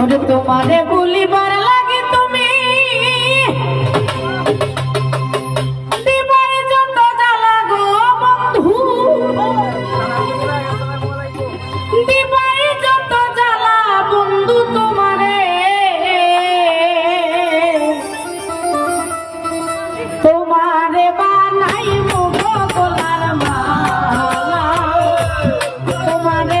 ওরে তোমারে বলিবার লাগে তুমি। দিবাই যত জ্বালা গো বন্ধু। দিবাই যত জ্বালা বন্ধু তোমারে। বানাই মুখ গোলার মালা। তোমারে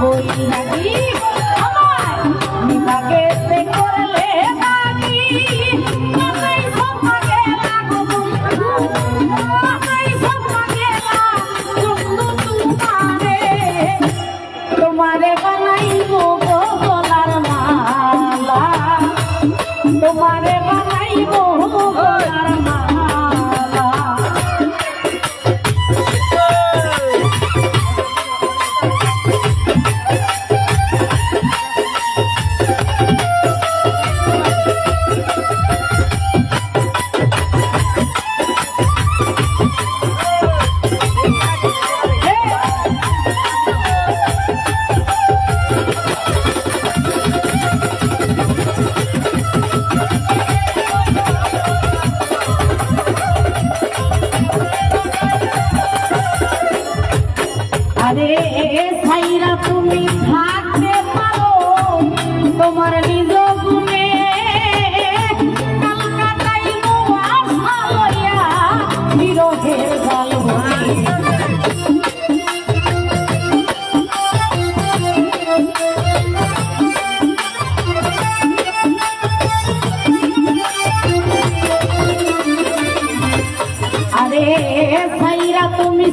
সারা বই আমার। বিভাগেতে আরে সাইরা, তুমি থাকতে পারো। তোমার নিজ গুণে কলকাতায় আশা লইয়া বিরোধের গল আরে সাইরা, তুমি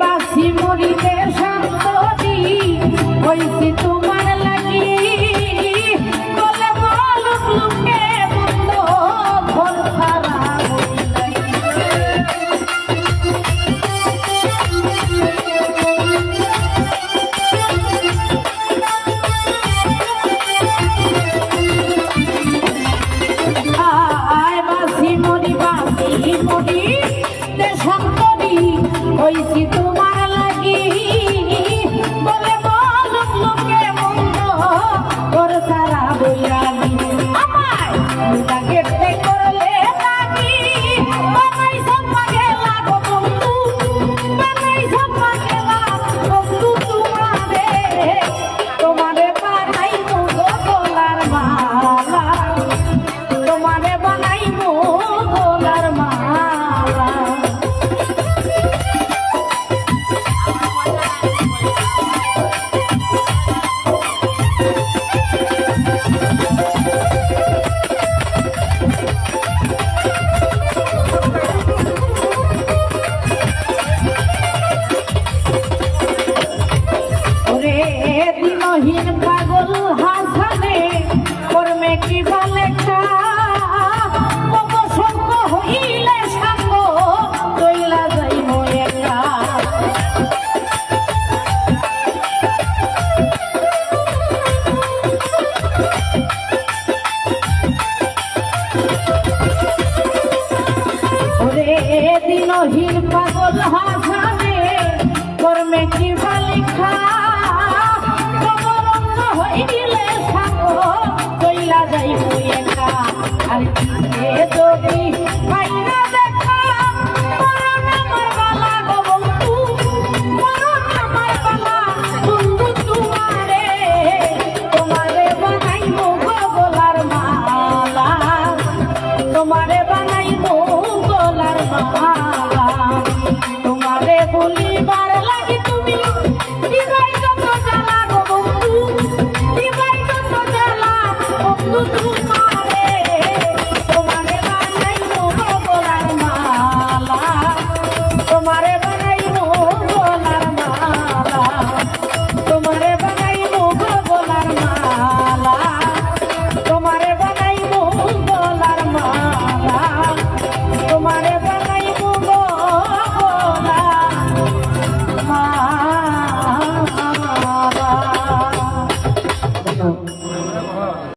বাসি মরিতে শান্ত দি হইছি দিল পাগল হাসানে, কর্মে কি বালিখা? কবরঙ্গ হয়ে গেলে সাগো কইলা যাইব একা। আর কি যদি পাইরা দেখা, মরণ আমার বালা গো বন্ধু, মরণ আমার বালা বন্ধু তোমারে। তোমারে বানাইব গলার মালা, তোমারে বানাইব গলার মালা।